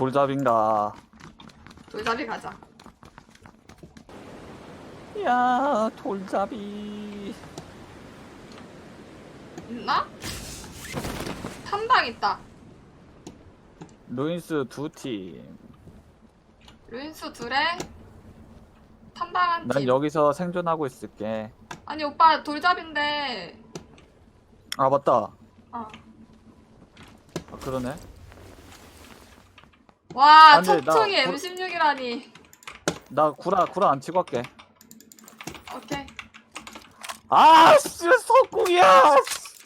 돌잡인가. 돌잡이 가자. 야, 돌잡이. 있나? 탐방 있다. 루인스 두 팀. 루인스 둘에 탐방 한난 팀. 여기서 생존하고 있을게. 아니 오빠 돌잡인데. 아, 맞다. 어. 아, 그러네. 와 안 돼, 나 척척이 돌- M16이라니. 나 구라, 구라 안 치고 할게. 오케이. 아, 씨, 석궁이야!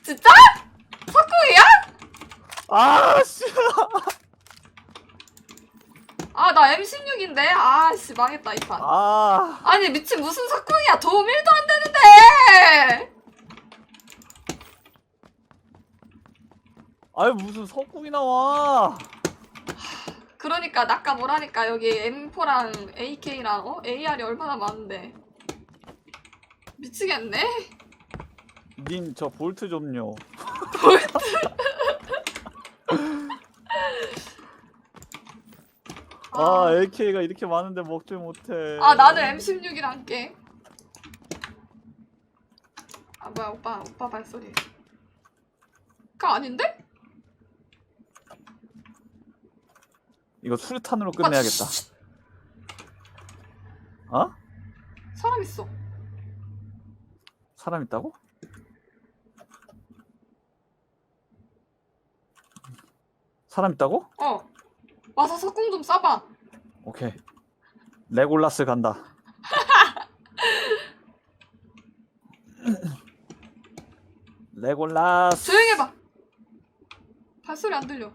진짜? 석궁이야? 아, 씨. 아 나 M16인데. 아 씨 망했다 이 판. 아, 아니 미친 무슨 석궁이야 도움 1도 안 되는데 아유, 무슨 석궁이 나와. 그러니까 낙가 뭐라니까 여기 M4랑 AK랑 어? AR이 얼마나 많은데 미치겠네 님, 저 볼트 좀요. 아, AK가 이렇게 많은데 먹질 못해. 아 나는 M16이랑 함께 아 뭐야 오빠 오빠 발소리 그거 아닌데? 이거 수류탄으로 끝내야겠다. 쉿! 어? 사람 있어 사람 있다고? 사람 있다고? 어 와서 석궁 좀 쏴봐 오케이. 레골라스 간다. 레골라스. 조용히 해봐 발소리 안 들려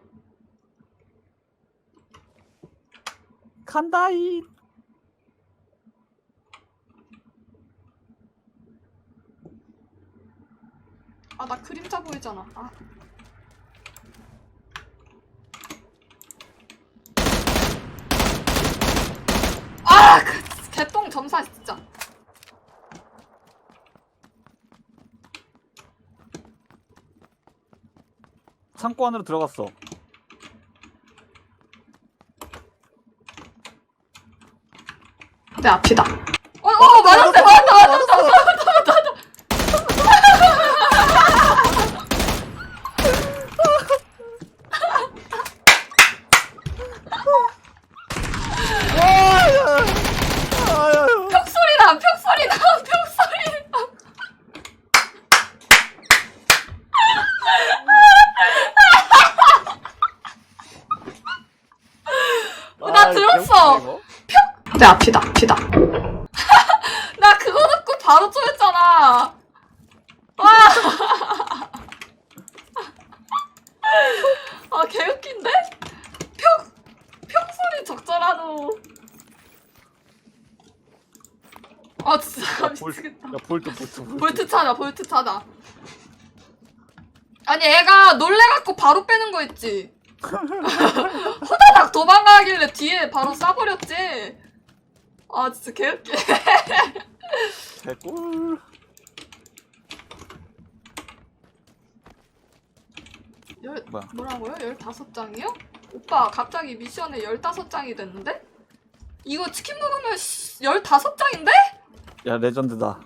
간다이. 아 나 그림자 보이잖아 아 아, 그 개똥 점사 진짜. 창고 안으로 들어갔어. 내 앞이다. 어, 어, 맞았어, 맞았어, 맞았어. 아유. 벽소리 나, 벽소리 나, 벽소리 나. 어, 나 아, 들었어. 이거? 내 앞이다, 앞이다. 나 그거 듣고 바로 쪼였잖아. 와. 아, 개웃긴데? 벽, 벽 소리 적절하노. 아, 진짜 야, 볼, 미치겠다. 야, 볼트, 볼트, 볼트. 볼트 찾아, 볼트 찾아. 아니, 애가 놀래갖고 바로 빼는 거 있지. 호다닥 도망가길래 뒤에 바로 쏴버렸지. 아, 진짜 개웃기. 개꿀. 열, 뭐야? 뭐라고요? 15장이요? 오빠, 갑자기 미션에 15장이 됐는데? 이거 치킨 먹으면 15장인데? 야, 레전드다.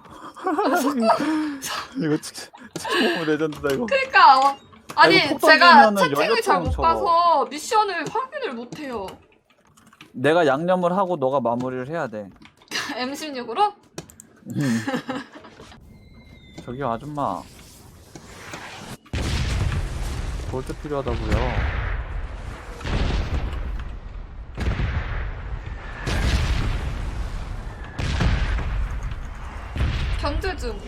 이거 치킨, 치킨 먹으면 레전드다, 이거. 그니까, 어, 아니, 폭 제가 채팅을 잘못 열렸다고 봐서 미션을 확인을 못 해요. 내가 양념을 하고 너가 마무리를 해야 돼. M16으로? 음. 저기요, 아줌마. 볼트 필요하다고요. 견제 중.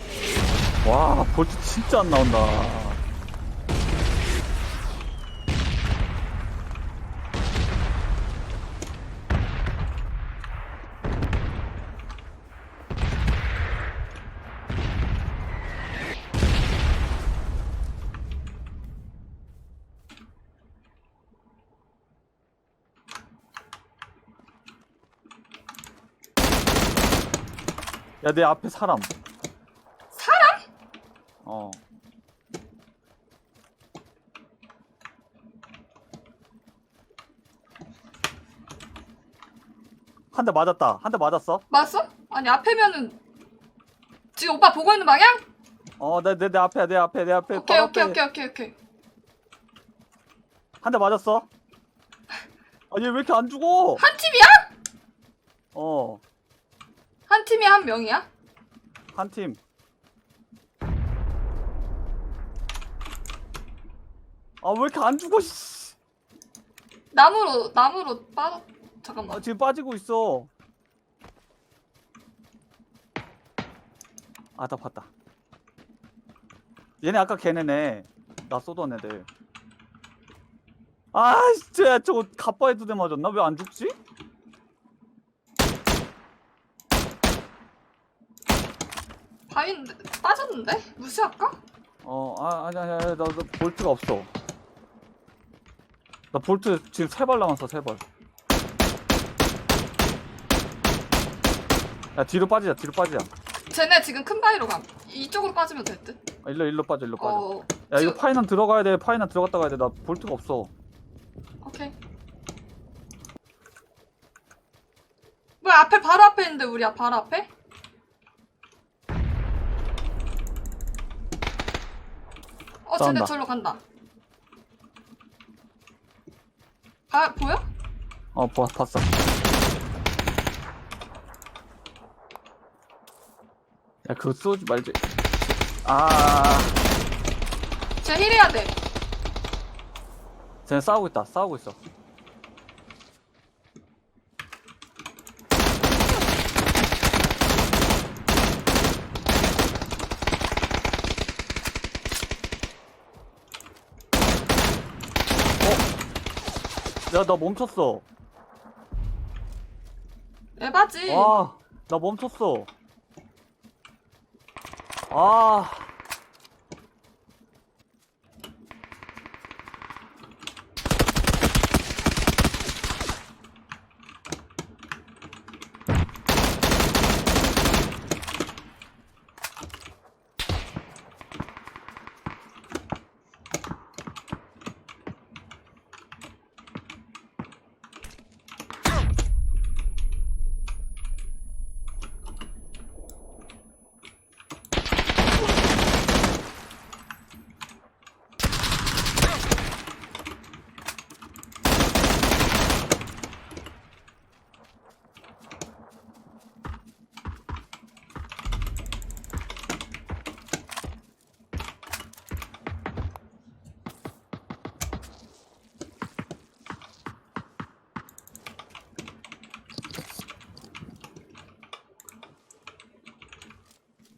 와, 볼트 진짜 안 나온다. 야, 내 앞에 사람. 사람? 어. 한 대 맞았다. 한 대 맞았어. 맞았어? 아니 앞에면은 지금 오빠 보고 있는 방향? 어, 내, 내, 내 앞에, 내 앞에, 내 앞에. 오케이 바로 오케이 앞에. 오케이 오케이 오케이. 한 대 맞았어. 아, 얘왜 이렇게 안 죽어? 한 팀이야? 어, 한 팀이 한 명이야? 한 팀. 아, 왜 이렇게 안 죽어, 씨. 나무로 나무로 빠져. 잠깐만. 아, 지금 빠지고 있어. 아, 나 봤다. 얘네 아까 걔네네. 나 쏘던 애들. 아, 진짜 저거 갑바에 두대 맞았나? 왜 안 죽지? 바인데 빠졌는데? 무시할까? 어, 아, 아니, 아니, 아니, 나, 나 볼트가 없어. 나 볼트 지금 세 발 남았어, 세 발. 야, 뒤로 빠지자, 뒤로 빠지자. 쟤네 지금 큰 바위로 감. 이쪽으로 빠지면 될 듯. 아, 일로, 일로 빠져, 일로 빠져. 어. 야, 이거 지금- 파이난 들어가야 돼, 파이난 들어갔다 가야 돼. 나 볼트가 없어. 오케이. 뭐야 앞에 바로 앞에 있는데 우리 앞 바로 앞에? 어 쟤네 싸운다. 절로 간다. 아 보여? 어, 봐, 봤어. 야, 그거 쏘지 말지. 아, 쟤 힐해야 돼. 쟤네 싸우고 있다, 싸우고 있어. 야, 나 멈췄어. 에바지. 아, 나 멈췄어. 아.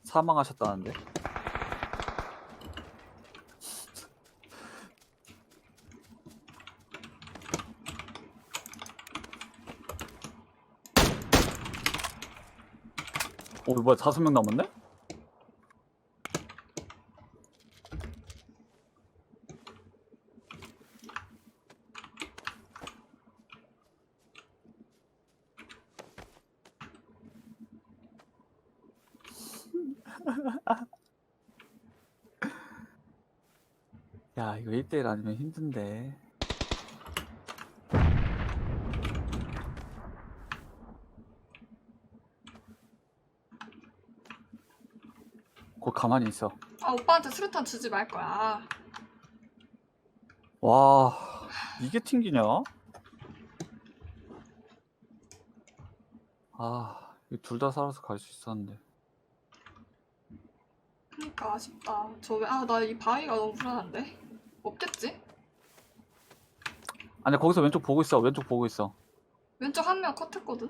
사망하셨다는데. 오, 뭐야, 다섯 명 남았네? 야, 이거 1대1 아니면 힘든데. 곧 가만히 있어. 아 오빠한테 수류탄 주지 말 거야. 아, 와, 이게 튕기냐? 아, 둘 다 살아서 갈 수 있었는데. 그니까 아쉽다. 저왜아나 이 바위가 너무 불안한데. 없겠지? 아니, 거기서 왼쪽 보고 있어. 왼쪽 보고 있어. 왼쪽 한 명 컷했거든.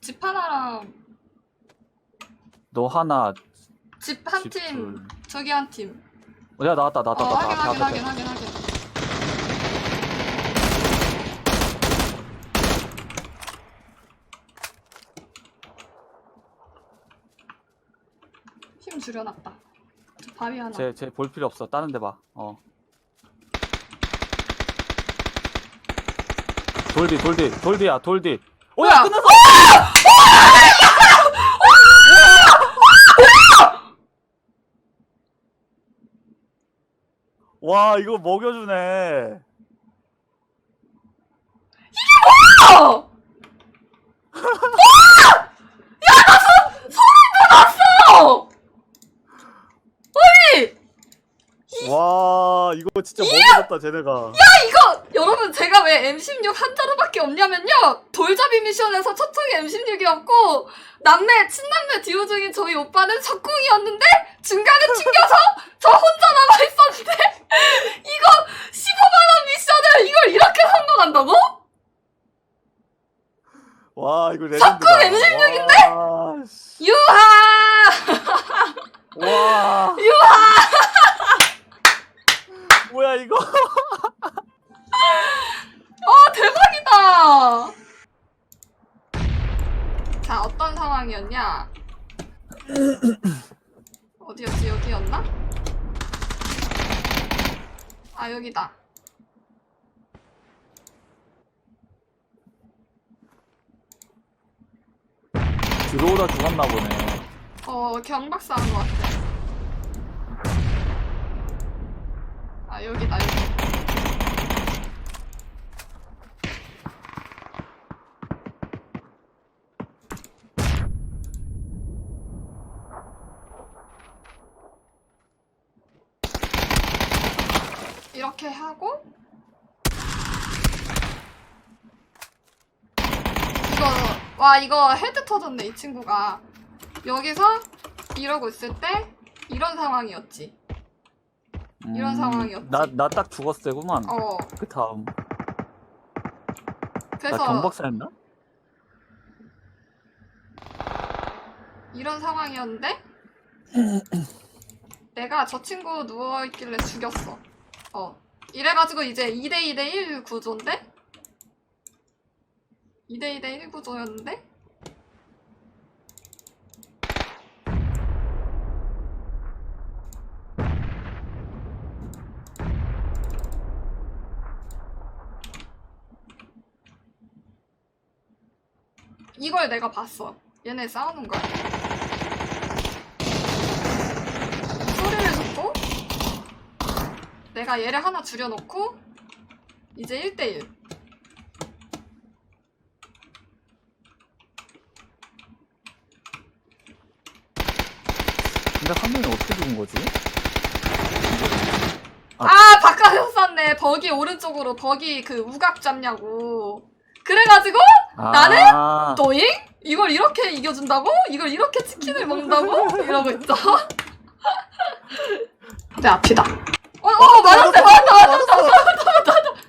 집 하나랑 너 하나, 집한집 팀, 둘. 저기 한 팀. 어, 야, 나왔다, 나왔다, 어 나왔다. 확인 확인 확인. 확인 확인. 힘 줄여놨다. 저 바위 하나. 쟤, 쟤볼 필요 없어. 다른 데 봐. 어. 돌디, 돌디, 돌디야, 돌디. 오, 야, 뭐야? 끝났어! 와, 이거 먹여주네. 어! 어! 아니! 와 이거 진짜 먹어졌다 쟤네가. 이거 여러분 제가 왜 M16 한 자루밖에 없냐면요 돌잡이 미션에서 첫 총이 M16이었고 남매 친남매 듀오 중인 저희 오빠는 석궁이었는데 중간에 튕겨서 저 혼자 남아 있었는데 이거 15만 원 미션을 이걸 이렇게 성공한다고? 와 이거 자꾸 레전드다. M16 인데? 유하 와. 유하 뭐야 이거? 어 대박이다 자 어떤 상황이었냐 어디였지 여기였나? 아 여기다. 들어오다 죽었나 보네. 어 경박사 한 것 같아. 아 여기다 여기 이렇게 하고 이거 와 이거 헤드 터졌네 이 친구가 여기서 이러고 있을 때 이런 상황이었지 이런 상황이었지. 음, 나나 딱 죽었을 때구만. 어 그 다음. 나 그래서 경박사였나? 이런 상황이었는데 내가 저 친구 누워있길래 죽였어 어. 이래가지고 이제 2대 2대 1 구조인데? 2대 2대 1 구조였는데? 이걸 내가 봤어. 얘네 싸우는 거야 소리를 듣고 내가 얘를 하나 줄여놓고 이제 1대1 근데 한 명이 어떻게 죽은 거지? 아. 아 바깥에서 쐈네 버기 오른쪽으로 버기 그 우각 잡냐고 그래가지고 나는 아, 또잉? 이걸 이렇게 이겨준다고? 이걸 이렇게 치킨을 먹는다고? 이러고 있죠 내 앞이다 어, 어, 맞았어, 맞았어, 맞았어, 맞았어, 맞았어.